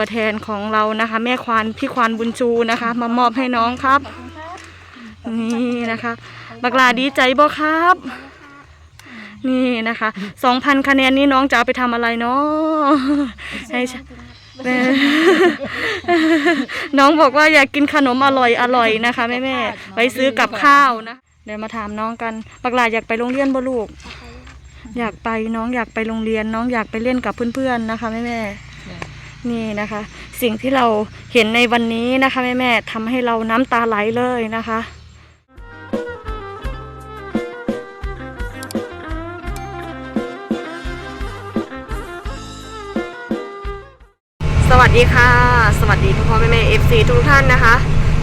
ตัวแทนของเรานะคะ แม่ควานพี่ควานบุญชูนะคะ มามอบให้น้องครับ นี่นะคะบักลาดีใจบ่ครับ นี่นะคะสองพันคะแนนนี้น้องจะเอาไปทำอะไรเนาะให้น้องบอกว่าอยากกินขนมอร่อยอร่อยนะคะแม่แม่ไปซื้อกับข้าวนะเดี๋ยวมาถามน้องกันบักลาอยากไปโรงเรียนบ่ลูก อยากไปน้องอยากไปโรงเรียน น้องอยากไปเล่นกับเพื่อนๆนะคะแม่แม่ นี่นะคะ สิ่งที่เราเห็นในวันนี้นะคะแม่แม่ๆทำให้เราน้ำตาไหลเลยนะคะสวัสดีค่ะ สวัสดีพ่อพ่อแม่แม่เอฟซีทุกท่านนะคะ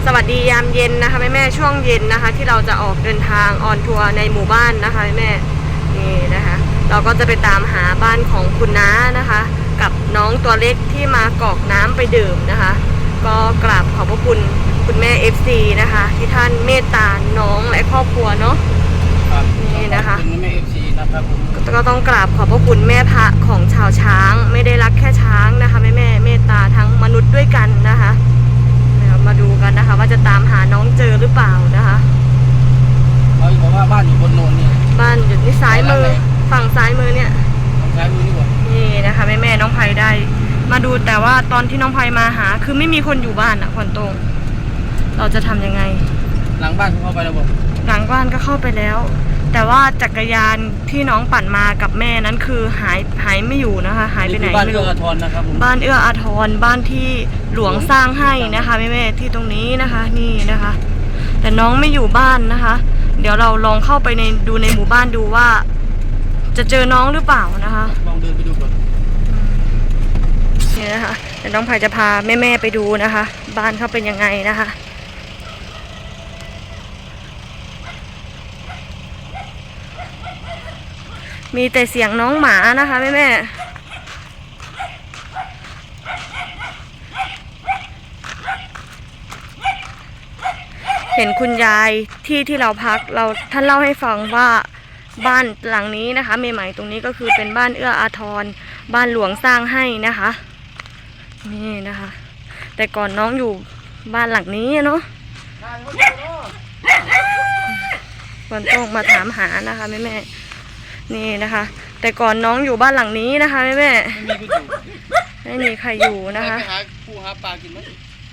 สวัสดียามเย็นนะคะแม่แม่ช่วงเย็นนะคะ ที่เราจะออกเดินทางออนทัวร์ในหมู่บ้านนะคะแม่แม่นี่นะคะ เราก็จะไปตามหาบ้านของคุณน้านะคะ กับน้องตัวเล็กที่มากรอกน้ำไปดื่มนะคะ ก็กราบขอบพระคุณคุณแม่ FC นะคะ ที่ท่านเมตตาน้องและครอบครัวเนาะ ครับนี่นะคะ ขอบคุณแม่เอฟซีนะครับผมก็ต้องกราบขอบพระคุณแม่พระของชาวช้าง ไม่ได้รักแค่ช้างนะคะแม่แม่ๆเมตตาทั้งมนุษย์ด้วยกันนะคะเดี๋ยวมาดูกันนะคะ ว่าจะตาม อนที่น้องไผ่มาหา คือไม่มีคนอยู่บ้านอะควันตรง เราจะทำยังไง หลังบ้านเขาเข้าไปแล้วบอกหลังบ้านก็เข้าไปแล้ว แต่ว่าจักรยานที่น้องปั่นมากับแม่นั้นคือหายหายไม่อยู่นะคะ หายไปไหนคือบ้านไม่เอื้อรู้ อาทรนะครับผม บ้านเอื้ออาทรบ้านที่หลวงสร้างให้นะคะแม่แม่ๆที่ตรงนี้นะคะนี่นะคะ แต่น้องไม่อยู่บ้านนะคะ เดี๋ยวเราลองเข้าไปในดูในหมู่บ้านดูว่า จะเจอน้องหรือเปล่านะคะลองเดินไปดูก่อนนี่นะคะเดี๋ยวน้องไผ่จะพาแม่แม่ๆไปดูนะคะ บ้านเขาเป็นยังไงนะคะมีแต่เสียงน้องหมานะคะแม่แม่ๆเห็นคุณยายที่ที่เราพักเราท่านเล่าให้ฟังว่าบ้านหลังนี้นะคะใหม่ๆตรงนี้ก็คือเป็นบ้านเอื้ออาทรบ้านหลวงสร้างให้นะคะ นี่นะคะ แต่ก่อนน้องอยู่บ้านหลังนี้อะเนาะวันต้องมาถามหานะคะแม่แม่ๆนี่นะคะ แต่ก่อนน้องอยู่บ้านหลังนี้นะคะแม่แม่ไม่มีผู้อยู่ๆไม่มีใครอยู่นะคะไปหาปูหาปลากินไหม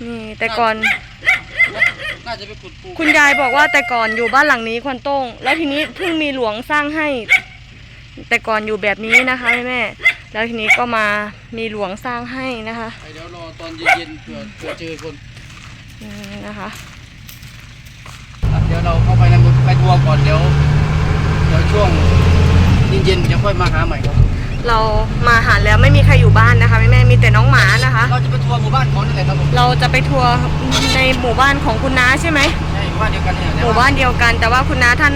นี่แต่ก่อนน่าจะไปขุดปูคุณยายบอกว่าแต่ก่อนอยู่บ้านหลังนี้ควันโต้งแล้วทีนี้เพิ่งมีหลวงสร้างให้ แต่ก่อนอยู่แบบนี้นะคะแม่แม่ๆ แล้วทีนี้ก็มามีหลวงสร้างให้นะคะไปเดี๋ยวรอตอนเย็นๆเผื่อเผื่อเจอคนอืมนะคะครับเดี๋ยวเราเข้าไปในมือไปทัวร์ก่อนเดี๋ยวเดี๋ยวช่วงเย็นๆจะค่อยมาหาใหม่ครับเรามาหาแล้วไม่มีใครอยู่บ้านนะคะแม่แม่ๆมีแต่น้องหมานะคะ เราจะไปทัวร์หมู่บ้านเขานั่นแหละครับผมเราจะไปทัวร์ในหมู่บ้านของคุณน้าใช่ไหมใช่หมู่บ้านเดียวกันเนี่ยหมู่บ้านเดียวกัน แต่ว่าคุณน้าท่าน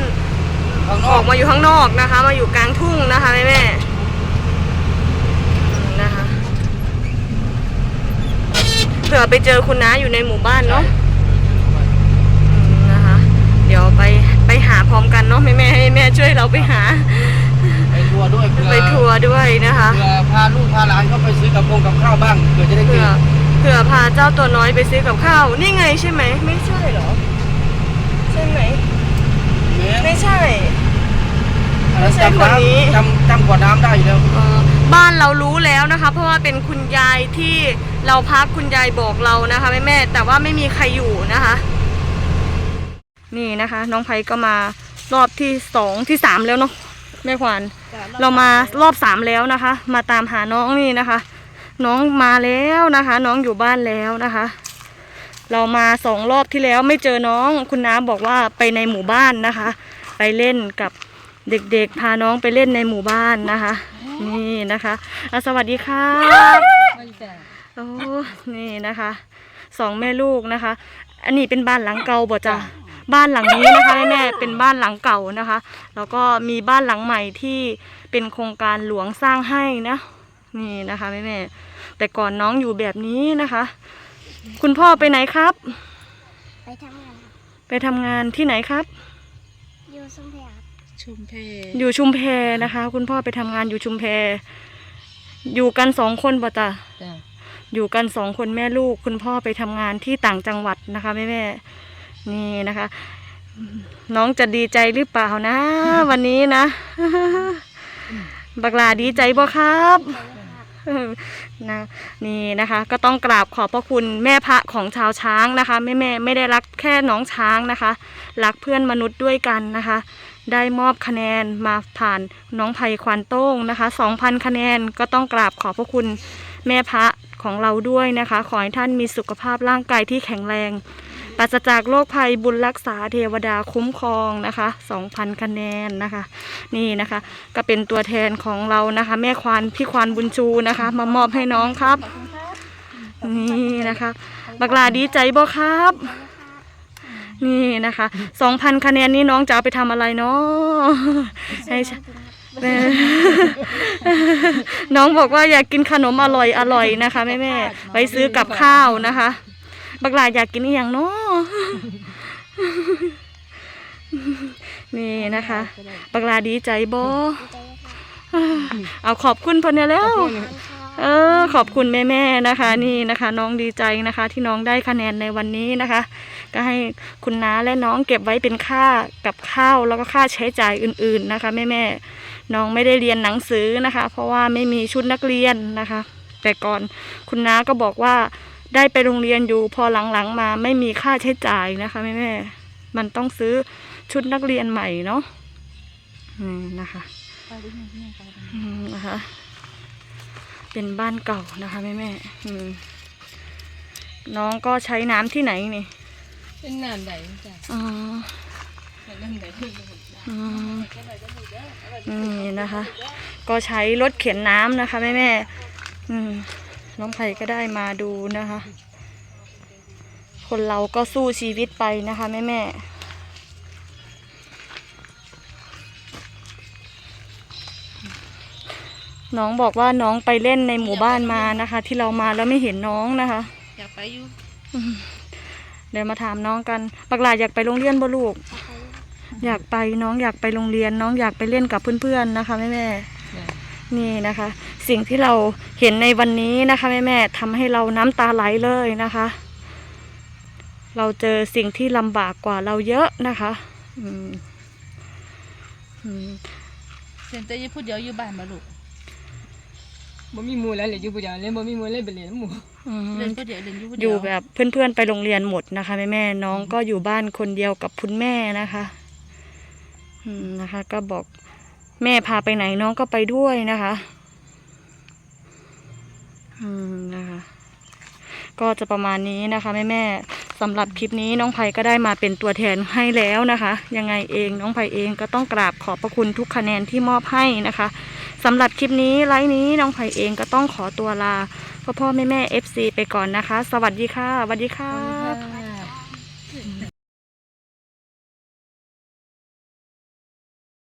ข้างนอออกกมาอยู่ข้างนอกนะคะ มาอยู่กลางทุ่งนะคะแม่แม่อืมนะคะเผื่อไปเจอคุณน้าอยู่ในหมู่บ้านเนาะอืมนะคะ เดี๋ยวไปไปหาพร้อมกันเนาะแม่แม่ให้แม่ช่วยเราไปหา ไปทัวร์ด้วยเผื่อไปทัวร์ด้วยนะคะเผื่อพาลูกพาหลานเข้าไปซื้อกับพงกับข้าวบ้างเผื่อจะได้กิเผื่นอเผื่อพาเจ้าตัวน้อยไปซื้อกับข้าวนี่ไงใช่ไหมไม่ใช่เหรอใช่ไหมไม่ใช่ไม่ใช่คนนี้จำจำขวดน้ำได้ แล้วนะคะ เพราะว่าเป็นคุณยายที่เราพักคุณยายบอกเรานะคะแม่แม่แต่ว่าไม่มีใครอยู่นะคะ นี่นะคะ น้องไพก็มารอบที่สองที่สามแล้วเนาะแม่ขวัญเรามารอบสามแล้วนะคะ มาตามหาน้องนี่นะคะ น้องมาแล้วนะคะ น้องอยู่บ้านแล้วนะคะ เรามาสองรอบที่แล้วไม่เจอน้องคุณน้าบอกว่าไปในหมู่บ้านนะคะ ไปเล่นกับ เด็กๆ พาน้องไปเล่นในหมู่บ้านนะคะ นี่นะคะอะสวัสดีค่ะโอ้นี่นะคะสองแม่ลูกนะคะ อันนี้เป็นบ้านหลังเก่าบ่จ้ะบ้านหลังนี้นะคะแม่ๆเป็นบ้านหลังเก่านะคะ แล้วก็มีบ้านหลังใหม่ที่เป็นโครงการหลวงสร้างให้นะ นี่นะคะแม่ๆแต่ก่อนน้องอยู่แบบนี้นะคะ คุณพ่อไปไหนครับ ไปทำงานครับไปทำงานที่ไหนครับ อยู่สมเพครับ ชุมเพอยู่ชุมแพนะคะ คุณพ่อไปทำงานอยู่ชุมแพ อยู่กันสองคนป่ะจ้ะจ้ะอยู่กันสองคนแม่ลูก คุณพ่อไปทำงานที่ต่างจังหวัดนะคะแม่แม่ๆนี่นะคะ น้องจะดีใจหรือเปล่านะ วันนี้นะ บักหลาดีใจบ่ครับนะนี่นะคะ ก็ต้องกราบขอบพระคุณแม่พระของชาวช้างนะคะแม่แม่ไม่ได้รักแค่น้องช้างนะคะ รักเพื่อนมนุษย์ด้วยกันนะคะ ได้มอบคะแนนมาผ่านน้องไผ่ควานโต้งนะคะ 2,000 คะแนนก็ต้องกราบขอบพระคุณแม่พระของเราด้วยนะคะ ขอให้ท่านมีสุขภาพร่างกายที่แข็งแรงปราศจากโรคภัยบุญรักษาเทวดาคุ้มครองนะคะ 2,000 คะแนนนะคะ นี่นะคะ ก็เป็นตัวแทนของเรานะคะ แม่ควานพี่ควานบุญชูนะคะ มามอบให้น้องครับ นี่นะคะ บักลาดีใจบ่ครับ นี่นะคะ2,000คะแนนนี้น้องจะเอาไปทำอะไรเนาะให้ฉันแม่น้องบอกว่าอยากกินขนมอร่อยอร่อยนะคะแม่แม่ๆไว้ซื้อกับข้าวนะคะ บักหลาอยากกินอหย่างเนาะนี่นะคะ บักหลาดีใจบ่ดีใจค่ะเอาขอบคุณเพิ่นเนี่ยแล้วข อบคุณค่ะเออขอบคุณแม่ๆนะคะ นี่นะคะ น้องดีใจนะคะ ที่น้องได้คะแนนในวันนี้นะคะ ก็ให้คุณน้าและน้องเก็บไว้เป็นค่ากับข้าวแล้วก็ค่าใช้จ่ายอื่นๆนะคะ แม่ๆน้องไม่ได้เรียนหนังสือนะคะ เพราะว่าไม่มีชุดนักเรียนนะคะ แต่ก่อนคุณน้าก็บอกว่าได้ไปโรงเรียนอยู่พอหลังๆมาไม่มีค่าใช้จ่ายนะคะแม่ๆมันต้องซื้อชุดนักเรียนใหม่เนาะอืมนะคะอืมนะคะ เป็นบ้านเก่านะคะแม่แม่ๆอืมน้องก็ใช้น้ำที่ไหนนี่ เป็นน้ำใดจ้ะอ๋อน้ำใดอืมนี่นะคะ ก็ใช้รถเข็นน้ำนะคะแม่แม่ๆอืมน้องไผ่ก็ได้มาดูนะคะ คนเราก็สู้ชีวิตไปนะคะแม่แม่ น้องบอกว่าน้องไปเล่นในหมู่บ้านมานะคะ ที่เรามาแล้วไม่เห็นน้องนะคะ อยากไปอยู่เดี๋ยวมาถามน้องกันบักหลาอยากไปโรงเรียนบ่ลูก อยากไปน้องอยากไปโรงเรียน น้องอยากไปเล่นกับเพื่อนๆนะคะแม่แม่ๆนี่นะคะ สิ่งที่เราเห็นในวันนี้นะคะแม่แม่ๆทำให้เราน้ำตาไหลเลยนะคะ เราเจอสิ่งที่ลำบากกว่าเราเยอะนะคะอืมอืมเซนเตอร์ยี่พูดเดียวอยู่บ้านมาลูก บ่มีหมู่แล้วเหลืออยู่ผู้เดียวเลยบ่มีหมู่เลยไปเรียนหมู่อืมเรียนก็เดี๋ยวเรียนอยู่ผู้อเดียวยู่แบบเพื่อนๆไปโรงเรียนหมดนะคะแม่แม่ๆน้องก็อยู่บ้านคนเดียวกับคุณแม่นะคะอืมนะคะ ก็บอกแม่พาไปไหนน้องก็ไปด้วยนะคะอืมนะคะ ก็จะประมาณนี้นะคะแม่แม่ๆ สำหรับคลิปนี้น้องไผ่ก็ได้มาเป็นตัวแทนให้แล้วนะคะ ยังไงเองน้องไผ่เองก็ต้องกราบขอบพระคุณทุกคะแนนที่มอบให้นะคะสำหรับคลิปนี้ไลฟ์นี้น้องไผ่เองก็ต้องขอตัวลาพ่อพ่อแม่แม่ FC ไปก่อนนะคะ สวัสดีค่ะสวัสดีค่ะ